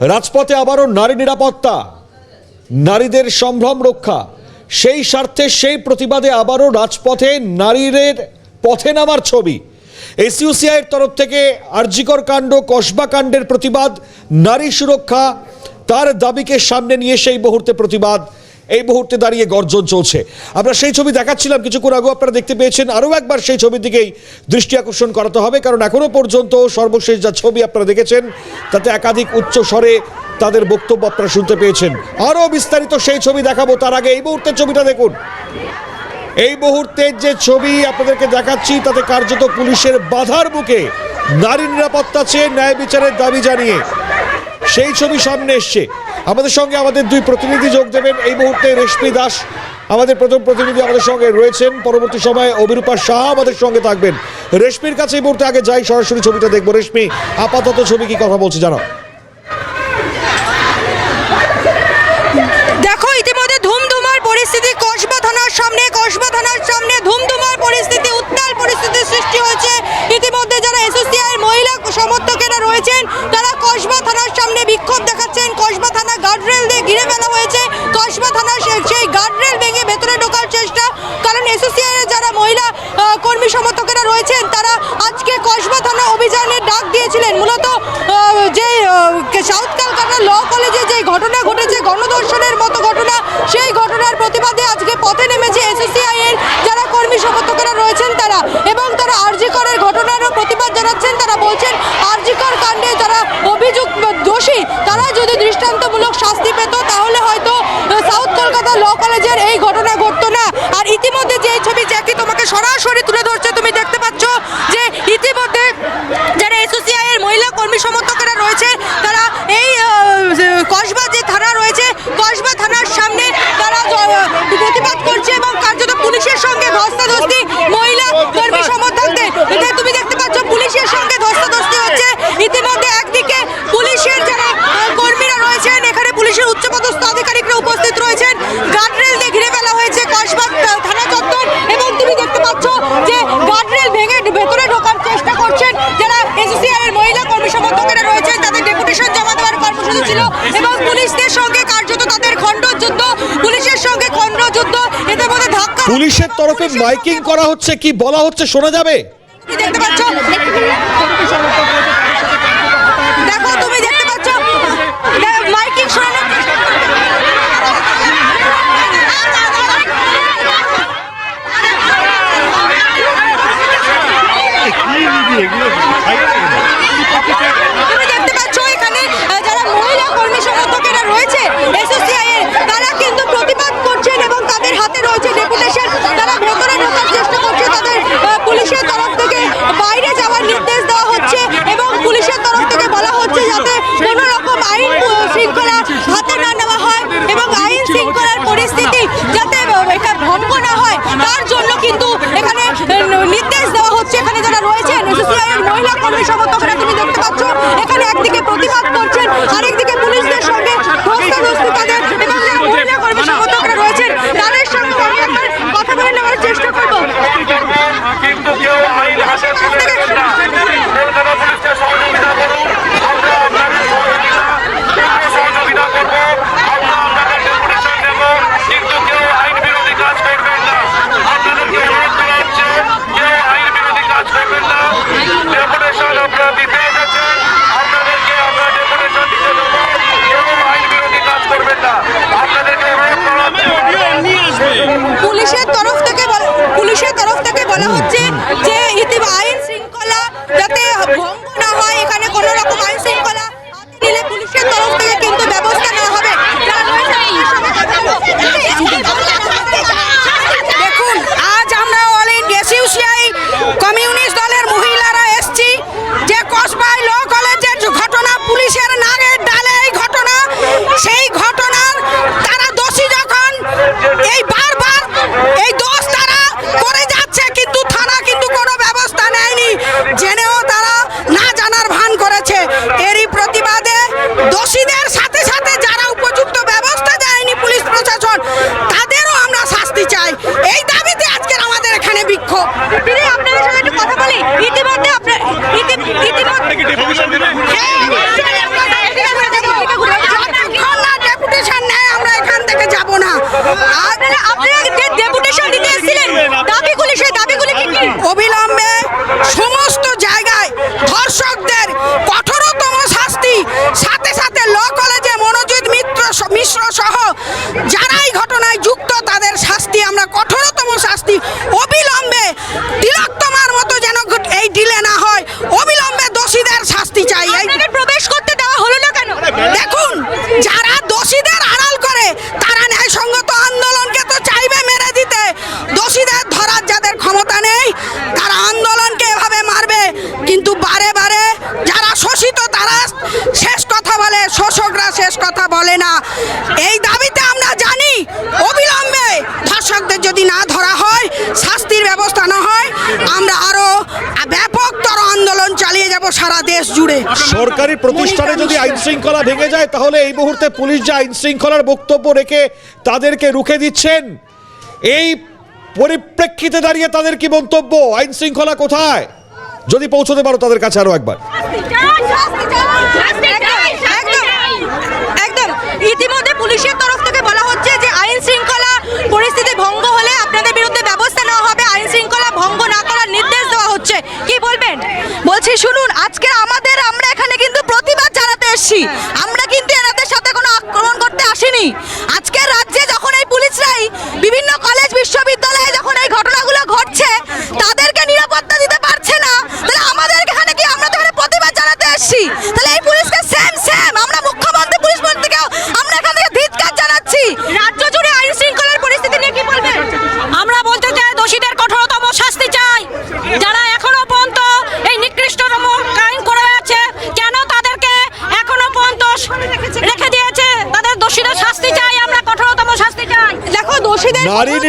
রাজপথে আবারও নারী নিরাপত্তা, নারীদের সম্ভ্রম রক্ষা। সেই স্বার্থে, সেই প্রতিবাদে আবারও রাজপথে নারীদের পথে নামার ছবি। এসইউসিআইয়ের তরফ থেকে আরজিকর কাণ্ড, কসবা কাণ্ডের প্রতিবাদ, নারী সুরক্ষা, তার দাবিকে সামনে নিয়ে সেই মুহূর্তে প্রতিবাদ। এই মুহূর্তে দাঁড়িয়ে গর্জন চলছে। আমরা সেই ছবি দেখাচ্ছিলাম কিছুক্ষণ আগেও, আপনারা দেখতে পেয়েছেন। আরও একবার সেই ছবির দিকেই দৃষ্টি আকর্ষণ করাতে হবে, কারণ এখনও পর্যন্ত সর্বশেষ যা ছবি আপনারা দেখেছেন, তাতে একাধিক উচ্চ স্বরে তাদের বক্তব্য আপনারা শুনতে পেয়েছেন। আরও বিস্তারিত সেই ছবি দেখাবো তার আগে। এই মুহূর্তের ছবিটা দেখুন। এই মুহূর্তের যে ছবি আপনাদেরকে দেখাচ্ছি, তাতে কার্যত পুলিশের বাধার মুখে নারী নিরাপত্তা চেয়ে ন্যায় বিচারের দাবি জানিয়ে সেই ছবি সামনে এসছে। আমাদের সঙ্গে আমাদের দুই প্রতিনিধি যোগ দেবেন। এই মুহূর্তে রেশমি দাস আমাদের প্রথম প্রতিনিধি আমাদের সঙ্গে রয়েছেন। পরবর্তী সময়ে অভিরূপা শাহ আমাদের সঙ্গে থাকবেন। রেশমির কাছে এই মুহূর্তে আগে যাই, সরাসরি ছবিটা দেখব। রেশমি, আপাতত ছবি কি কথা বলছে জানাও। দেখো, ইতিমধ্যে ধুমধুমার পরিস্থিতি কসবা থানার সামনে, কসবা থানার সামনে ধুমধুমার পরিস্থিতি, উত্তাল পরিস্থিতির সৃষ্টি হয়েছে। ইতিমধ্যে যারা এসোসিআইয়ের মহিলা সমর্থকেরা রয়েছেন, তারা কসবা থানার সামনে বিক্ষোভ দেখাচ্ছেন। কসবা থানা গার্ডরেল দিয়ে ঘিরে ফেলা হয়েছে। কসবা থানার সেই গার্ডরেল ভেঙে ভেতরে ঢোকার চেষ্টা। কারণ এসোসিআইয়ের যারা মহিলা কর্মী সমর্থকেরা রয়েছেন, তারা আজকে কসবা থানা অভিযানের ডাক দিয়েছিলেন। মূলত যে সাউথ ক্যালকাটা ল কলেজে যে ঘটনা ঘটেছে, গণধর্ষণের মতো ঘটনা সেই ঘটনার প্রতিবাদে আজকে পথে নেমেছে এসএসসিআই এর যারা কর্মী সমর্থকেরা রয়েছেন তারা এবং তারা আরজিকরের ঘটনারও প্রতিবাদ জানাচ্ছেন তারা বলছেন আরজিকর কাণ্ডে যারা অভিযুক্ত দোষী তারা যদি দৃষ্টান্তমূলক শাস্তি পেত, তাহলে হয়তো সাউথ কলকাতা ল কলেজের এই ঘটনা ঘটতো না। আর ইতিমধ্যে যে ছবি, জ্যাকি, তোমাকে সরাসরি তুলে ধরছে তুমি দেখতে পাচ্ছ যে ইতিমধ্যে যারা এসোসিআই এর মহিলা কর্মী সমর্থকেরা রয়েছে তারা এই আহ, যে কসবা যে থানা রয়েছে কসবা থানার সামনে তারা জ- প্রতিবাদ করছে এবং কার্যত পুলিশের সঙ্গে ধস্তাধস্তি মহিলা কর্মী সমর্থকদের এটা তুমি দেখতে পাচ্ছ পুলিশের সঙ্গে ধস্তাধস্তি হচ্ছে ইতিমধ্যে একদিকে পুলিশের যারা আহ, কর্মীরা রয়েছেন এখানে পুলিশের উচ্চপদস্থ আধিকারিকরা উপস্থিত রয়েছেন গার্ডরেল দিয়ে ঘিরে ফেলা হয়েছে কসবা আহ, থানা চত্বর এবং তুমি দেখতে পাচ্ছ যে গার্ডরেল ভেঙে ভেতরে ঢোকার চেষ্টা করছেন যারা এসিসিআই এর মহিলা কর্মী সমর্থকেরা রয়েছেন তাদের ডেপুটেশন জমা দেওয়ার কর্মসূচি ছিল এবং পুলিশদের সঙ্গে কার্যত তাদের খণ্ডযুদ্ধ পুলিশের সঙ্গে খণ্ডযুদ্ধ এদের মধ্যে ধাক্কা পুলিশের তরফে মাইকিং করা হচ্ছে কি বলা হচ্ছে শোনা যাবে? দেখতে পাচ্ছ? দেখো তুমি দেখতে পাচ্ছ? মাইকিং শোনানোর চেষ্টা তুমি দেখতে পাচ্ছ এখানে আহ, যারা মহিলা কর্মী সমর্থকেরা রয়েছে এসএসসিআই এর তারা কিন্তু প্রতিবাদ করছেন এবং তাদের হাতে রয়েছে ডেপুটেশন তারা ভেতরে ঢোকার চেষ্টা করছে তাদের পুলিশের তরফ থেকে বাইরে যাওয়ার নির্দেশ দেওয়া হচ্ছে এবং পুলিশের তরফ থেকে বলা হচ্ছে যাতে কোনো রকম আইন শৃঙ্খলা হাতে না নেওয়া হয় এবং আইন শৃঙ্খলার পরিস্থিতি যাতে এটা ভঙ্গ না হয়, তার জন্য কিন্তু এখানে নির্দেশ দেওয়া হচ্ছে। এখানে যারা রয়েছেন মহিলা কর্মী সমর্থকরা তুমি দেখতে পাচ্ছ, এখানে একদিকে প্রতিবাদ করছেন, আরেকদিকে শেষ কথা বলে না। এই দাবিতে আমরা জানি অবিলম্বে ধর্ষকদের যদি না ধরা হয় শাস্তির ব্যবস্থা না হয় আমরা আরও ব্যাপকতর আন্দোলন চালিয়ে যাব সারা দেশ জুড়ে। সরকারি প্রতিষ্ঠানে যদি আইন শৃঙ্খলা ভেঙে যায় তাহলে এই মুহূর্তে পুলিশ যে আইন শৃঙ্খলার বক্তব্য রেখে তাদেরকে রুখে দিচ্ছেন এই পরিপ্রেক্ষিতে দাঁড়িয়ে তাদের কি মন্তব্য? আইন শৃঙ্খলা কোথায়? যদি পৌঁছতে পারো তাদের কাছে আরও একবার। ইতিমধ্যে পুলিশের তরফ থেকে বলা হচ্ছে যে আইন শৃঙ্খলা পরিস্থিতি ভঙ্গ হলে আপনাদের বিরুদ্ধে ব্যবস্থা নেওয়া হবে। আইন শৃঙ্খলা ভঙ্গ না করার নির্দেশ দেওয়া হচ্ছে। কি বলবেন? বলছি, শুনুন, আজকে আমাদের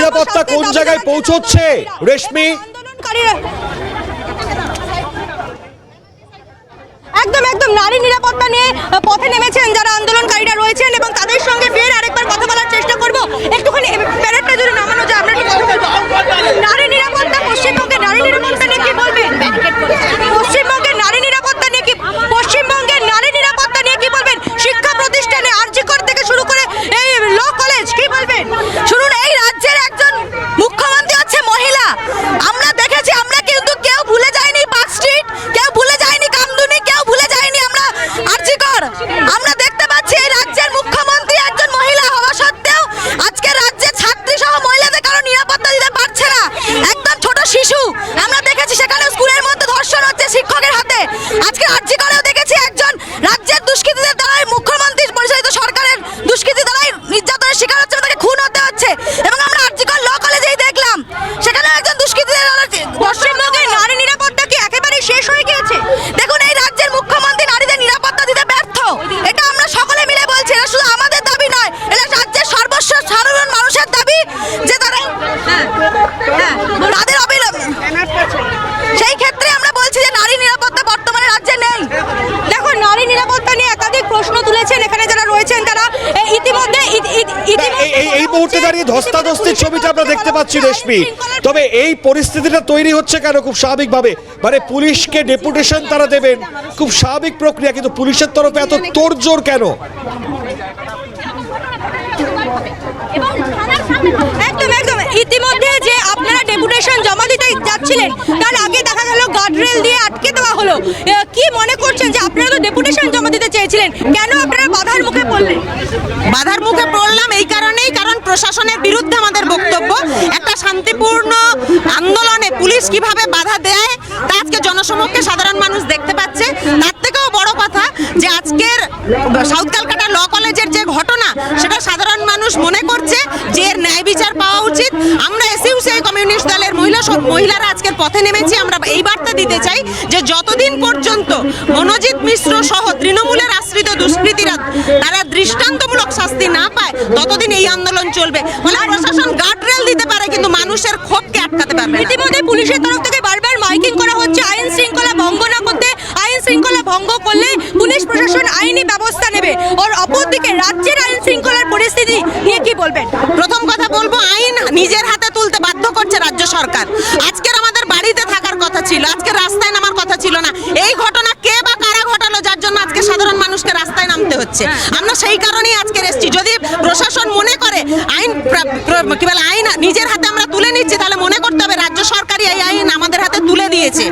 নিরাপত্তা কোন জায়গায় পৌঁছচ্ছে? রেশমি? একদম একদম নারী নিরাপত্তা নিয়ে পথে নেমেছেন যারা আন্দোলনকারীরা রয়েছেন এবং তাদের সঙ্গে ফের আরেকবার কথা বলার চেষ্টা করব। একটুখানি প্যারেডটা যদি নামানো যায় আমরা নারী নিরাপত্তা পশ্চিমবঙ্গে নারী নিরাপত্তা নিয়ে কি বলবেন পশ্চিমবঙ্গের নারী নিরাপত্তা নিয়ে কি পশ্চিমবঙ্গের নারী নিরাপত্তা নিয়ে কি বলবেন শিক্ষা প্রতিষ্ঠানে আরজিকর থেকে শুরু করে এই ল কলেজ কি বলবেন শুনুন এই রাজ্যের একজন মুখ্যমন্ত্রী হচ্ছে মহিলা আমরা দেখেছি আমরা কিন্তু কেউ ভুলে যাইনি পার্ক স্ট্রিট কেউ ভুলে যায়নি কামদুনি কেউ ভুলে যায়নি আমরা আরজিকর আমরা দেখতে পাচ্ছি এই রাজ্যের মুখ্যমন্ত্রী একজন মহিলা হওয়া সত্ত্বেও আজকে রাজ্যে ছাত্রী সহ মহিলাদের কারও নিরাপত্তা দিতে পারছে না একদম ছোট শিশু আমরা দেখেছি সেখানে স্কুলের মধ্যে ধর্ষণ হচ্ছে শিক্ষকের হাতে। আজকে আর্জি করেও দেখেছি একজন রাজ্যের দুষ্কৃতীদের দ্বারাই মুখ্যমন্ত্রী পরিচালিত সরকারের দুষ্কৃতী দ্বারাই নির্যাতনের শিকার হচ্ছে এবং তাকে খুন হতে হচ্ছে এবং আমরা আর্জিকর ল কলেজেই দেখলাম সেখানে একজন দুষ্কৃতীদের দ্বারা পশ্চিমবঙ্গের নারী নিরাপত্তা কি একেবারে শেষ হয়ে গিয়েছে দেখুন এই রাজ্যের মুখ্যমন্ত্রী নারীদের নিরাপত্তা দিতে ব্যর্থ এটা আমরা সকলে মিলে বলছি এটা শুধু আমাদের দাবি নয় এটা রাজ্যের সর্বস্ব সাধারণ মানুষের দাবি যে তারা হ্যাঁ, হ্যাঁ, তাদের অবিলম্বে সেই ক্ষেত্রে আমরা বলছি যে নারী নিরাপত্তা বর্তমানে রাজ্যে নেই দেখো নারী নিরাপত্তা নিয়ে একাধিক প্রশ্ন তুলেছেন এখানে যারা রয়েছেন তারা এ, ইতিমধ্যে ইতি- ইতি- ইতিমধ্যে এই- এই এই বলা মুহূর্তে হচ্ছে- দাঁড়িয়ে ধস্তাধস্তির ছবিটা আমরা দেখতে পাচ্ছি রেশমি। তবে এই পরিস্থিতিটা তৈরি হচ্ছে কেন খুব স্বাভাবিকভাবে? মানে পুলিশকে ডেপুটেশন তারা দেবেন, খুব স্বাভাবিক প্রক্রিয়া, কিন্তু পুলিশের তরফে এত তোড়জোড় কেন? একদম ইতিমধ্যে যে আপনারা ডেপুটেশন জমা দিতে যাচ্ছিলেন, তার আগে দেখা গেল গার্ডরেল দিয়ে আটকে দেওয়া হলো। কি মনে করছেন যে আপনারা তো ডেপুটেশন জমা দিতে চেয়েছিলেন? কেন আপনারা বাধার মুখে পড়লেন? বাধার মুখে পড়লাম এই কারণেই, কারণ প্রশাসনের বিরুদ্ধে আমাদের বক্তব্য, একটা শান্তিপূর্ণ আন্দোলনে পুলিশ কীভাবে বাধা দেয়, তা আজকে জনসমক্ষে সাধারণ মানুষ দেখতে পাচ্ছে। তার থেকেও বড় কথা যে আজকের সাউথ ক্যালকাটা ল কলেজের যে ঘটনা, সেটা সাধারণ মানুষ মনে করছে যে এর ন্যায় আমরা এসইউসিআই কমিউনিস্ট দলের মহিলা সব মহিলারা আজকের পথে নেমেছি। আমরা এই বার্তা দিতে চাই যে যতদিন পর্যন্ত মনোজিৎ মিশ্র সহ তৃণমূলের আশ্রিত দুষ্কৃতীরা তারা দৃষ্টান্তমূলক শাস্তি না পায় ততদিন এই আন্দোলন চলবে। ফলে প্রশাসন গার্ডরেল দিতে পারে কিন্তু মানুষের ক্ষোভকে আটকাতে পারবে ইতিমধ্যে পুলিশের তরফ থেকে বারবার মাইকিং করা হচ্ছে আইন শৃঙ্খলা ভঙ্গ না করতে আইন শৃঙ্খলা ভঙ্গ করলে পুলিশ প্রশাসন আইনি ব্যবস্থা নেবে। আর অপরদিকে রাজ্যের আইন শৃঙ্খলার পরিস্থিতি নিয়ে কি বলবেন? প্রথম নিজের হাতে তুলতে বাধ্য করছে রাজ্য সরকার। আজকের আমাদের বাড়িতে থাকার কথা ছিল আজকে রাস্তায় নামার কথা ছিল না। এই ঘটনা কে বা কারা ঘটালো যার জন্য আজকে সাধারণ মানুষকে রাস্তায় নামতে হচ্ছে? আমরা সেই কারণেই আজকে এসেছি। যদি প্রশাসন মনে করে আইন কি বলে আইন নিজের হাতে আমরা তুলে নিচ্ছি তাহলে মনে করতে হবে রাজ্য সরকারই এই আইন আমাদের হাতে তুলে দিয়েছে।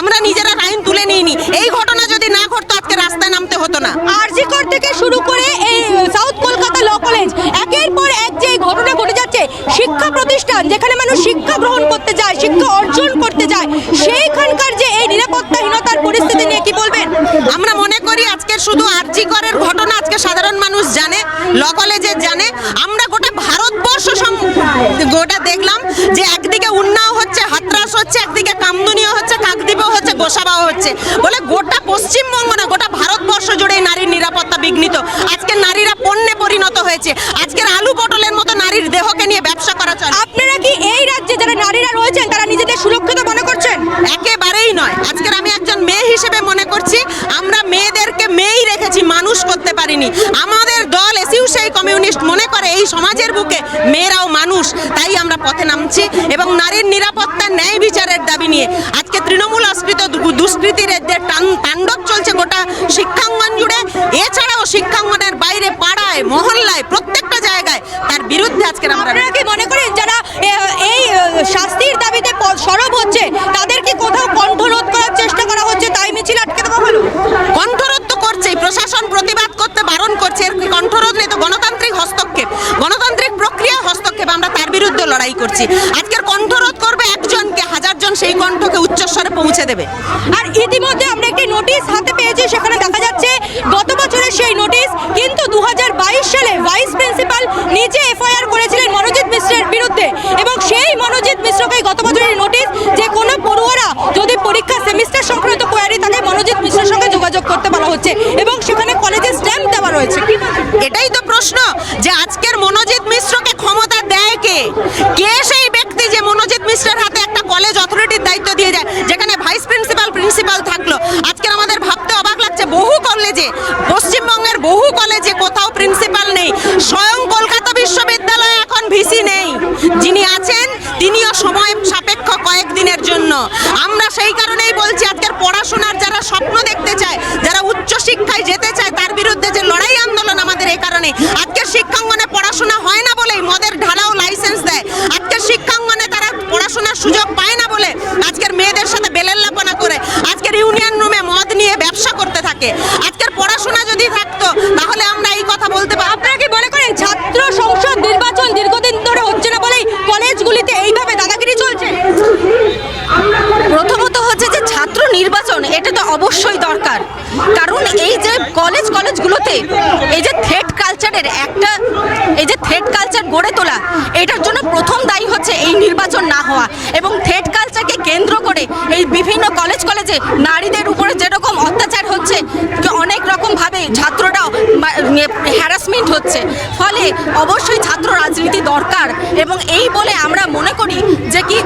আমরা নিজেরা আইন তুলে নিইনি এই ঘটনা যদি না ঘটতো আজকে রাস্তায় নামতে হতো না আরজিকর থেকে শুরু করে এই সাউথ কলকাতা ল কলেজ একের পর এক যে এই ঘটনা ঘটে যাচ্ছে শিক্ষা প্রতিষ্ঠান যেখানে মানুষ শিক্ষা গ্রহণ করতে যায় শিক্ষা অর্জন করতে যায় সেইখানকার যে এই নিরাপত্তাহীনতার পরিস্থিতি নিয়ে কি বলবেন আমরা মনে করি আজকে শুধু আরজি করের ঘটনা আজকে আজকে সাধারণ মানুষ জানে ল কলেজে জানে আমরা গোটা ভারতবর্ষ সম- গোটা দেখলাম যে একদিকে উন্নাও হচ্ছে হাতরাস হচ্ছে একদিকে কামদুনিও হচ্ছে কাকদ্বীপও হচ্ছে গোসাবাও হচ্ছে বলে গোটা পশ্চিমবঙ্গ না গোটা ভারতবর্ষ জুড়ে এই নারীর নিরাপত্তা বিঘ্নিত আজকে নারীরা পণ্যে পরিণত হয়েছে। আজকের আলু পটলের মতো নারীর দেহকে নিয়ে ব্যবসা করা চলে। আপনারা কি এই রাজ্যে যারা নারীরা রয়েছেন তারা নিজেদের সুরক্ষিত মনে করছেন? একেবারেই নয়। আজকের আমি একজন মেয়ে হিসেবে মনে করছি আমরা মেয়েদেরকে মেয়েই রেখেছি মানুষ করতে পারিনি। আমাদের দল এসিউ সেই কমিউনিস্ট মনে করে এই সমাজের বুকে মেয়েরাও মানুষ তাই আমরা পথে নামছি এবং নারীর নিরাপত্তা ন্যায় বিচারের দাবি নিয়ে আজকে তৃণমূল আশ্রিত দুষ্কৃতীর তাণ্ডব চলছে গোটা শিক্ষাঙ্গন জুড়ে। এছাড়াও পাড়ায় মহল্লায় প্রত্যেকটা জায়গায় তার বিরুদ্ধে আজকে আমরা কি মনে করেন যারা এই শাস্তির দাবিতে সরব হচ্ছে তাদেরকে কোথাও কণ্ঠরোধ করার চেষ্টা করা হচ্ছে? তাই মিছিল আটকে দেওয়া হলো। কণ্ঠরোধ তো করছেই প্রশাসন প্রতিবাদ করতে বারণ করছে এর কণ্ঠরোধ নেই তো গণতান্ত্রিক হস্তক্ষেপ। গণতান্ত্রিক প্রক্রিয়া হস্তক্ষেপ আমরা তার বিরুদ্ধে লড়াই করছি। আজকের কণ্ঠরোধ করবে একজনকে হাজারজন সেই কণ্ঠকে উচ্চস্বরে পৌঁছে দেবে আর ইতিমধ্যে আমরা একটি নোটিশ হাতে পেয়েছি সেখানে দেখা যাচ্ছে গত বছরের সেই নোটিশ কিন্তু দু সালে ভাইস প্রিন্সিপাল নিজে এফআইআর করেছিলেন মনোজিৎ মিশ্রের বিরুদ্ধে এবং সেই মনোজিৎ মিশ্রকেই গত বছরের নোটিশ যে কোনো পড়ুয়ারা যদি পরীক্ষা সেমিস্টার সংক্রান্ত কোয়ারি থাকে মনোজিৎ মিশ্রের সঙ্গে যোগাযোগ করতে বলা হচ্ছে এবং সেখানে কলেজে স্ট্যাম্প দেওয়া রয়েছে কি বলছেন? এটাই তো প্রশ্ন যে আজকের মনোজিৎ মিশ্রকে ক্ষমতা দেয় কে কে সেই ব্যক্তি যে মনোজিৎ মিশ্রের হাতে একটা কলেজ অথরিটির দায়িত্ব দিয়ে যায় যেখানে ভাইস প্রিন্সিপাল প্রিন্সিপাল থাকল আজকের আমাদের ভাবতে অবাক লাগছে বহু কলেজে পশ্চিমবঙ্গের বহু কলেজে কোথাও প্রিন্সিপাল নেই স্বয়ং কলকাতা বিশ্ববিদ্যালয়ে এখন ভিসি নেই যিনি আছেন তিনিও সময় সাপেক্ষ কয়েকদিনের জন্য আমরা সেই কারণেই বলছি আজকের পড়াশোনার যারা স্বপ্ন দেখতে চায় যারা উচ্চ শিক্ষায় যেতে চায় তার বিরুদ্ধে যে লড়াই আন্দোলন আমাদের এই কারণে আজকের শিক্ষাঙ্গনে পড়াশোনা হয় না বলেই মদের ঢালাও লাইসেন্স দেয় আজকের শিক্ষাঙ্গনে তারা পড়াশোনার সুযোগ পায় না বলে আজকের মেয়েদের সাথে বেলেল্লাপনা করে আজকের ইউনিয়ন রুমে মদ নিয়ে ব্যবসা করতে থাকে আজকের পড়াশোনা যদি থাকতো তাহলে আমরা এই কথা বলতে পারতাম আপনারা কি মনে করেন ছাত্র সংসদ নির্বাচন দীর্ঘদিন ধরে হচ্ছে না বলেই কলেজগুলিতে এইভাবে দাদাগিরি চলছে প্রথমত হচ্ছে যে ছাত্র নির্বাচন এটা তো অবশ্যই দরকার। কারণ এই যে কলেজ কলেজগুলোতে এই যে থ্রেড কালচারের একটা এই যে থ্রেড কালচার গড়ে তোলা। এটার জন্য প্রথম দায়ী হচ্ছে এই নির্বাচন না হওয়া এবং থ্রেড কালচারকে কেন্দ্র করে এই বিভিন্ন কলেজ কলেজে নারীদের উপরে যেরকম অত্যাচার হচ্ছে অনেক রকমভাবে ছাত্ররাও হ্যারাসমেন্ট হচ্ছে। ফলে অবশ্যই ছাত্র রাজনীতি দরকার এবং এই বলে আমরা মনে করি যে কি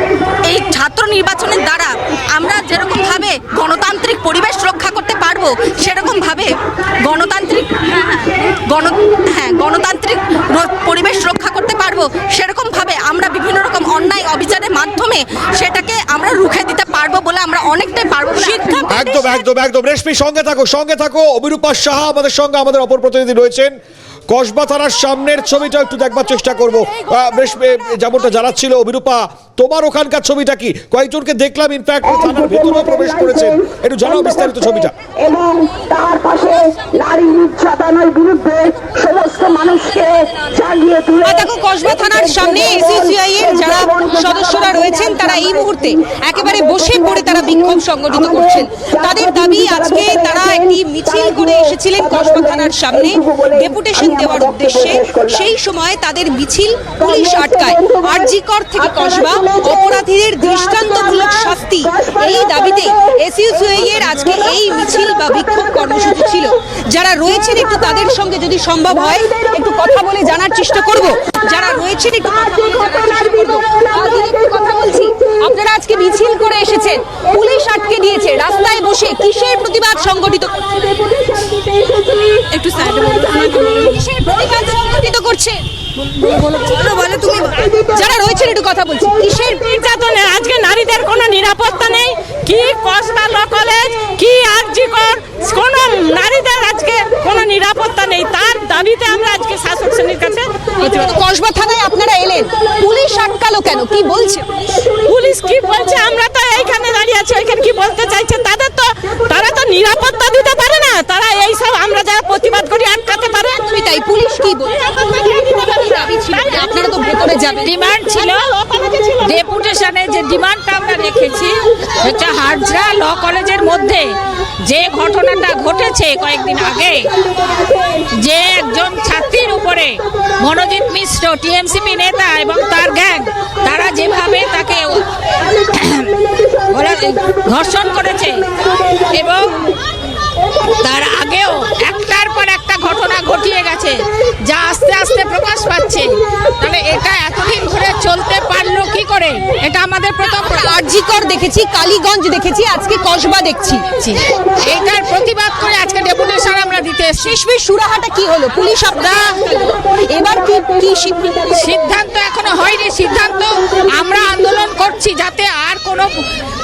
এই ছাত্র নির্বাচনের দ্বারা আমরা যেরকমভাবে গণতান্ত্রিক পরিবেশ রক্ষা করতে পারব সেরকমভাবে গণতান্ত্রিক হ্যাঁ, হ্যাঁ, গণ হ্যাঁ গণতান্ত্রিক পরিবেশ রক্ষা সেরকমভাবে আমরা বিভিন্ন রকম অন্যায় অবিচারের মাধ্যমে সেটাকে আমরা রুখে দিতে পারব বলে আমরা অনেকটাই পারব একদম একদম একদম। রেশমি সঙ্গে থাকো সঙ্গে থাকো। অবিরূপা সাহা আমাদের সঙ্গে, আমাদের অপর প্রতিনিধি রয়েছেন। কসবা থানার সামনের ছবিটা একটু দেখবার চেষ্টা করব। রেশমি যেমনটা জানাচ্ছিল অবিরূপা তোমার ওখানকার ছবিটা কি? কয়েকজনকে দেখলাম ইনফ্যাক্ট থানার ভেতরেও প্রবেশ করেছেন একটু জানাও বিস্তারিত ছবিটা। এবং তার পাশে নারী নির্যাতনের বিরুদ্ধে সমস্ত মানুষকে জাগিয়ে তুলে দেখো কসবা থানার সামনে এসিসিআই এর যারা সদস্যরা রয়েছেন তারা এই মুহূর্তে একেবারে বসে পড়ে তারা বিক্ষোভ সংগঠিত করছেন। তাদের দাবি আজকে তারা একটি মিছিল করে এসেছিলেন কসবা থানার সামনে। ডেপুটেশন দেওয়ার উদ্দেশ্যে সেই সময় তাদের মিছিল পুলিশ আটকায়। আরজিকর থেকে কসবা অপরাধীদের দৃষ্টান্তমূলক শাস্তি। এই দাবিতে এসইউসিআই এর আজকে এই মিছিল বা বিক্ষোভ কর্মসূচি ছিল। যারা রয়েছেন একটু তাদের সঙ্গে যদি সম্ভব হয় একটু কথা বলে জানার চেষ্টা করব। যারা রয়েছেন একটু কথা বলে জানার চেষ্টা করব। কথা বলছি। আপনারা আজকে মিছিল করে এসেছেন। পুলিশ আটকে দিয়েছে। রাস্তায় বসে কিসের প্রতিবাদ সংগঠিত? একটু কিসের প্রতিবাদ সংগঠিত করছে? বলো বলো তুমি। যারা রয়েছেন একটু কথা বলছি। কিসের আজকে নারীদের কোনো নিরাপত্তা নেই। কি কসবা ল কলেজ কি আরজি কর কোনো নারীদের আজকে কোনো নিরাপত্তা নেই। তার দাবিতে আমরা আজকে শাসক শ্রেণির কাছে কসবা থানায় আপনারা এলেন? পুলিশ আটকালো কেন? কি বলছে কি বলছে? আমরা তো এইখানে দাঁড়িয়ে আছি ওইখানে কি বলতে চাইছে? তাদের তো তারা তো নিরাপত্তা দিতে পারে না। তারা এই সব আমরা যারা প্রতিবাদ করি আটকাতে পারে। তাই পুলিশ কি যে আপনারা তো ভেতরে যাবেন। ডিমান্ড ছিল। ডেপুটেশনে যে ডিমান্ডটা আমরা রেখেছি হচ্ছে হাজরা ল কলেজের মধ্যে যে ঘটনাটা ঘটেছে কয়েকদিন আগে যে মনোজিৎ মিশ্র, টিএমসিপি নেতা এবং তার গ্যাং, তারা যেভাবে তাকে ধর্ষণ করেছে এবং তার আগেও একটার পর একটা ঘটনা ঘটিয়ে গেছে যা আস্তে আস্তে প্রকাশ পাচ্ছে। তাহলে এটা এতদিন ধরে চলতে পারল কি করে? এটা আমাদের প্রথম। আরজিকর দেখেছি কালীগঞ্জ দেখেছি আজকে কসবা দেখছি। এটার প্রতিবাদ করে আজকে ডেপুটেশন আমরা দিতে এসেছি। শেষমেশ সুরাহাটা কি হলো? পুলিশ আপনারা এবার কি কি সিদ্ধান্ত? সিদ্ধান্ত এখনও হয়নি সিদ্ধান্ত আমরা আন্দোলন করছি যাতে আর কোনো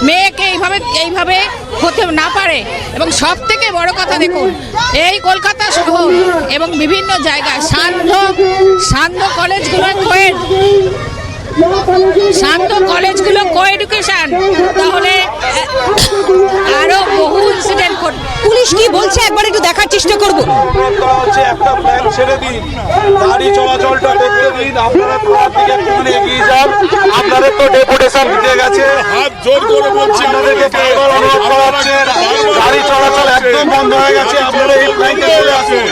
মেয়েকে এইভাবে এইভাবে হতে না পারে। এবং সব থেকে বড় কথা দেখুন এই কলকাতা শহর এবং বিভিন্ন জায়গায় সান্ধ্য সান্ধ্য কলেজগুলো কোয়েড শান্ত কলেজগুলো কো এডুকেশন। তাহলে আরও বহু ইনসিডেন্ট ঘটবে। পুলিশ কি বলছে? একবার একটু দেখার চেষ্টা করব করা হচ্ছে একটা প্ল্যান ছেড়ে দিন। গাড়ি চলাচলটা দেখে দিন। আপনারা থানার দিকে একটুখানি এগিয়ে যান। আপনাদের তো ডেপুটেশন দিতে গেছে। হাত জোর করে বলছি আপনাদেরকে বারবার অনুরোধ করা হচ্ছে। গাড়ি চলাচল একদম বন্ধ হয়ে গেছে। আপনারা এই লাইনে চলে আসুন।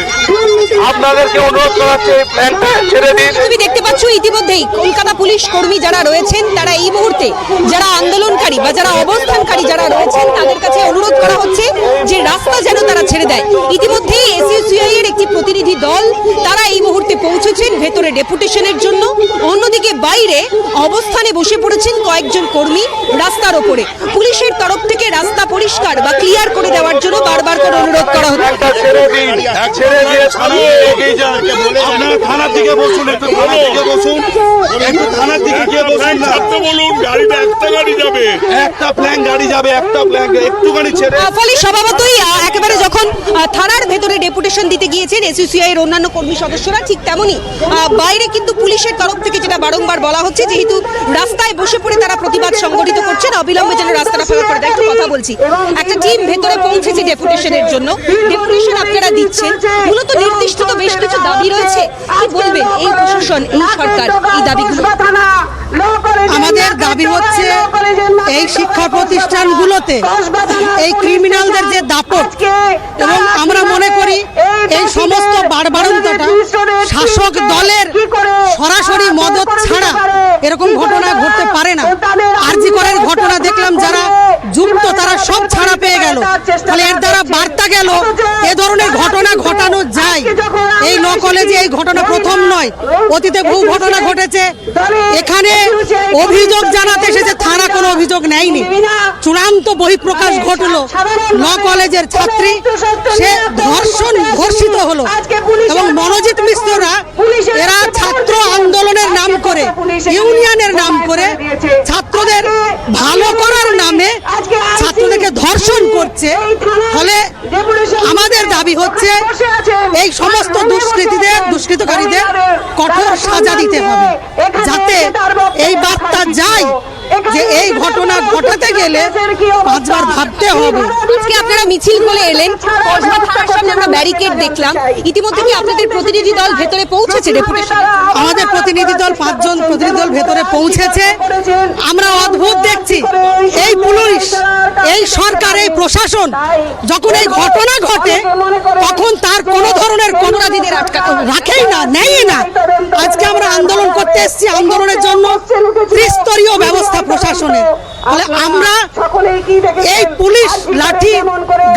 আপনাদেরকে অনুরোধ করা এই প্ল্যানটা ছেড়ে দিন। তুমি দেখতে পাচ্ছ ইতিমধ্যেই কলকাতা পুলিশ কর্মী যারা রয়েছেন তারা এই মুহূর্তে যারা আন্দোলনকারী বা যারা অবস্থানকারী যারা রয়েছেন তাদের কাছে অনুরোধ করা হচ্ছে যে রাস্তা যেন তারা ছেড়ে দেয়। ইতিমধ্যেই এসইউসিআই এর একটি প্রতিনিধি দল তারা এই মুহূর্তে পৌঁছেছেন ভেতরে ডেপুটেশনের জন্য। অন্যদিকে বাইরে অবস্থানে বসে পড়েছেন কয়েকজন কর্মী রাস্তার ওপরে। পুলিশের তরফ থেকে রাস্তা পরিষ্কার বা ক্লিয়ার করে দেওয়ার জন্য বারবার করে অনুরোধ করা হচ্ছে। এর অন্যান্য সদস্যরা ঠিক তেমনই বাইরে কিন্তু পুলিশের তরফ থেকে যেটা বারংবার বলা হচ্ছে যেহেতু রাস্তায় বসে পড়ে তারা প্রতিবাদ সংগঠিত করছেন অবিলম্বে যেন রাস্তাটা করে দেয় কথা বলছি একটা টিম ভেতরে পৌঁছেছে ডেপুটেশনের জন্য ডেপুটেশন আপনারা দিচ্ছেন মূলত নির্দিষ্ট তো বেশ কিছু দাবি রয়েছে। কি বলবেন এই প্রশাসন এই সরকার এই দাবিগুলো? আমাদের দাবি হচ্ছে এই শিক্ষা প্রতিষ্ঠানগুলোতে এই ক্রিমিনালদের যে দাপট এবং আমরা মনে করি এই সমস্ত বাড়বাড়ন্তটা শাসক দলের সরাসরি মদত ছাড়া এরকম ঘটনা ঘটতে পারে না আরজি করের ঘটনা দেখলাম যারা যুক্ত তারা সব ছাড়া পেয়ে গেল তাহলে এর দ্বারা বার্তা গেল এ ধরনের ঘটনা ঘটানো যায়। এই ল কলেজে এই ঘটনা প্রথম নয় অতীতে বহু ঘটনা ঘটেছে। এখানে অভিযোগ জানাতে এসেছে থানা কোনো অভিযোগ নেয়নি। চূড়ান্ত বহিঃপ্রকাশ ঘটলো। ল কলেজের ছাত্রী সে ধর্ষণ ধর্ষিত হলো। এবং মনোজিৎ মিশ্ররা এরা ছাত্র আন্দোলনের নাম করে ইউনিয়নের নাম করে ছাত্রদের ভালো করছে ফলে আমাদের দাবি হচ্ছে এই সমস্ত দুষ্কৃতীদের দুষ্কৃতকারীদের কঠোর সাজা দিতে হবে। যাতে এই বার্তা যায়। যে এই ঘটনা ঘটাতে গেলে পাঁচবার ভাবতে হবে। আজকে আপনারা মিছিল করে এলেন কসবা থানার সামনে আমরা ব্যারিকেড দেখলাম। ইতিমধ্যে কি আপনাদের প্রতিনিধি দল ভেতরে পৌঁছেছে ডেপুটেশন? আমাদের প্রতিনিধি দল পাঁচজন প্রতিনিধি দল ভেতরে পৌঁছেছে। আমরা অদ্ভুত দেখছি। এই পুলিশ এই সরকার এই প্রশাসন যখন এই ঘটনা ঘটে তখন তার কোনো ধরনের অপরাধীদের আটকাতে রাখেই না নেয়ই না। আজকে আমরা আন্দোলন করতে এসেছি আন্দোলনের জন্য ত্রিস্তরীয় ব্যবস্থা প্রশাসনের ফলে আমরা এই পুলিশ লাঠি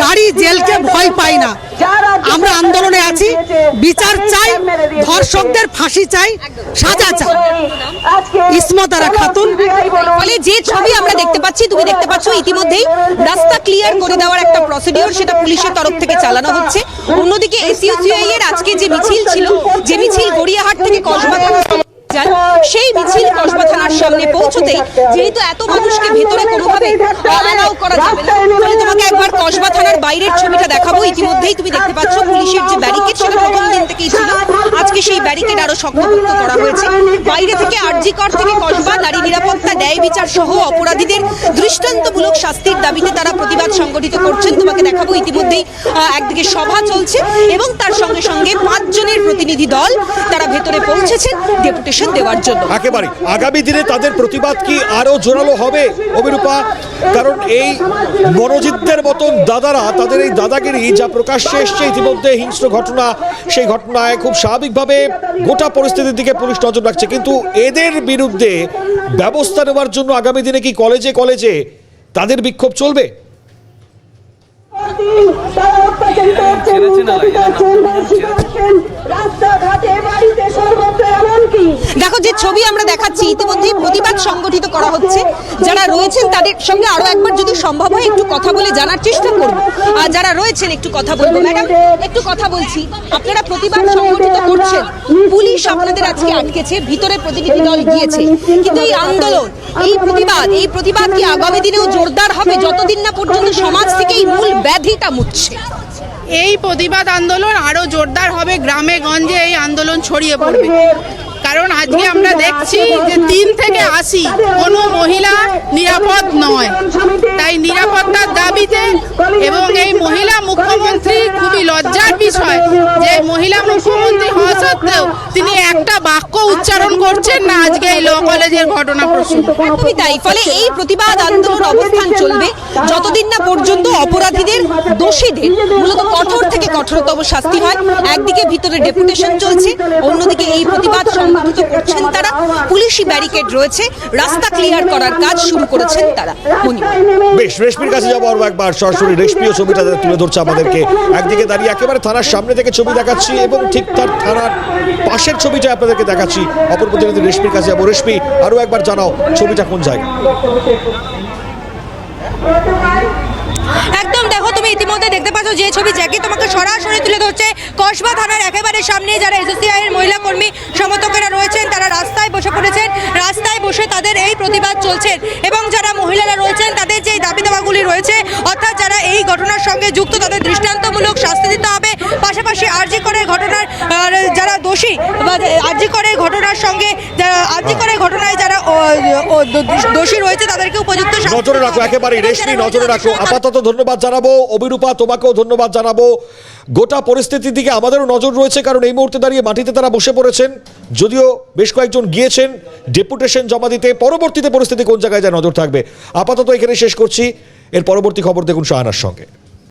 গাড়ি জেলকে ভয় পাই না। আমরা আন্দোলনে আছি। বিচার চাই ধর্ষকদের ফাঁসি চাই সাজা চাই। ইসমতারা খাতুন ফলে যে ছবি আমরা দেখতে পাচ্ছি তুমি দেখতে পাচ্ছ ইতিমধ্যেই রাস্তা ক্লিয়ার করে দেওয়ার একটা প্রসিডিওর সেটা পুলিশের তরফ থেকে চালানো হচ্ছে। অন্যদিকে এসইউসিআই এর আজকে যে মিছিল ছিল যে মিছিল গড়িয়াহাট থেকে কসবা যান, সেই মিছিল কসবা থানার সামনে পৌঁছতেই যেহেতু এত মানুষকে ভেতরে কোনোভাবে অ্যালাউ করা যাবে না তোমাকে একবার কসবা থানার বাইরের ছবিটা দেখাবো। ইতিমধ্যেই তুমি দেখতে পাচ্ছ পুলিশের যে ব্যারিকেড সেটা প্রথম দিন থেকেই ছিল। আজকে সেই ব্যারিকেড আরও শক্তপোক্ত করা হয়েছে। বাইরে থেকে আরজিকর থেকে কসবা নারী নিরাপত্তা ন্যায় বিচার সহ অপরাধীদের দৃষ্টান্তমূলক শাস্তির দাবিতে তারা প্রতিবাদ সংগঠিত করছেন। তোমাকে দেখাবো ইতিমধ্যেই একদিকে সভা চলছে এবং তার সঙ্গে সঙ্গে পাঁচজনের প্রতিনিধি দল তারা ভিতরে পৌঁছেছেন। ডেপুটেশন দেওয়ার জন্য। একেবারে। আগামী দিনে তাদের প্রতিবাদ কি আরও জোরালো হবে অভিরূপা? কারণ এই মনোজিতদের মতন দাদারা তাদের এই দাদাগিরি যা প্রকাশ্যে এসছে ইতিমধ্যে হিংস্র ঘটনা সেই ঘটনায় খুব স্বাভাবিকভাবে গোটা পরিস্থিতির দিকে পুলিশ নজর রাখছে। কিন্তু এদের বিরুদ্ধে ব্যবস্থা নেওয়ার জন্য আগামী দিনে কি কলেজে কলেজে তাদের বিক্ষোভ চলবে? রাস্তাঘাটে বাড়িতে সর্বত্র এমনকি দেখো, যে ছবি আমরা দেখাচ্ছি, ইতিমধ্যেই প্রতিবাদ সংগঠিত করা হচ্ছে। যারা রয়েছেন তাদের সঙ্গে আরও একবার যদি সম্ভব হয়, একটু কথা বলে জানার চেষ্টা করব। আর যারা রয়েছেন, একটু কথা বলব। ম্যাডাম, একটু কথা বলছি। আপনারা প্রতিবাদ সংগঠিত করছেন। পুলিশ আপনাদের আজকে আটকেছে, ভিতরে প্রতিনিধি দল গিয়েছে। কিন্তু এই আন্দোলন, এই প্রতিবাদ এই প্রতিবাদ কি আগামী দিনেও জোরদার হবে? যতদিন না পর্যন্ত সমাজ থেকে এই মূল ব্যাধিটা মুছছে। এই প্রতিবাদ আন্দোলন আরও জোরদার হবে, গ্রামে গঞ্জে এই আন্দোলন ছড়িয়ে পড়বে। কারণ আজকে আমরা দেখছি যে তিন থেকে আশি কোনো মহিলা নিরাপদ নয়। তাই নিরাপত্তার দাবিতে এবং এই মহিলা মুখ্যমন্ত্রী খুবই লজ্জার বিষয় যে মহিলা মুখ্যমন্ত্রী হওয়া সত্ত্বেও তিনি একটা বাক্য উচ্চারণ করছেন না আজকে এই ল কলেজের ঘটনা প্রসঙ্গে। একদমই তাই ফলে এই প্রতিবাদ আন্দোলন অবস্থান চলবে যতদিন না পর্যন্ত অপরাধীদের দোষীদের মূলত কঠোর থেকে কঠোরতম শাস্তি হয়। একদিকে ভিতরে ডেপুটেশন চলছে অন্যদিকে এই প্রতিবাদ সংগঠিত করছেন তারা। পুলিশি ব্যারিকেড রয়েছে রাস্তা ক্লিয়ার করার কাজ শুরু করেছেন তারা। বেশ রেশমির কাছে যাব আরও একবার। সরাসরি রেশমিও ছবিটা তুলে ধরছে আমাদেরকে। একদিকে দাঁড়িয়ে একেবারে থানার সামনে থেকে ছবি দেখাচ্ছি এবং ঠিক তার থানার পাশের ছবিটা আপনাদেরকে দেখাচ্ছি অপর প্রতিনিধি রেশমির কাছে যাব। রেশমি, আরও একবার জানাও, ছবিটা কোন জায়গায়? একদম দেখো, তুমি ইতিমধ্যে দেখতে পাচ্ছ যে ছবি জ্যাকি তোমাকে সরাসরি তুলে ধরছে কসবা থানার একেবারে সামনে। যারা এসোসিআই এর মহিলা কর্মী সমর্থকেরা রয়েছেন, তারা রাস্তায় বসে পড়েছেন। রাস্তায় বসে তাদের এই প্রতিবাদ চলছে এবং যারা মহিলারা রয়েছেন, তাদের যে দাবি দাওয়াগুলি রয়েছে, অর্থাৎ যারা এই ঘটনার সঙ্গে যুক্ত, তাদের দৃষ্টান্তমূলক শাস্তি দিতে হবে। পাশাপাশি আরজি করে ঘটনার যারা দোষী বা আরজি করে ঘটনার সঙ্গে আরজি করে ঘটনায় যারা দোষী রয়েছে তাদেরকে উপযুক্ত নজরে রাখো হবে। একেবারেই রেশমি নজরে রাখো। আপাতত ধন্যবাদ জানাব। অভিরূপা তোমাকেও ধন্যবাদ জানাব। গোটা পরিস্থিতির দিকে আমাদেরও নজর রয়েছে কারণ এই মুহূর্তে দাঁড়িয়ে মাটিতে তারা বসে পড়েছেন। যদিও বেশ কয়েকজন গিয়েছেন ডেপুটেশন জমা দিতে। পরবর্তীতে পরিস্থিতি কোন জায়গায় যায় নজর থাকবে? আপাতত এখানে শেষ করছি। এর পরবর্তী খবর দেখুন শাহানার সঙ্গে।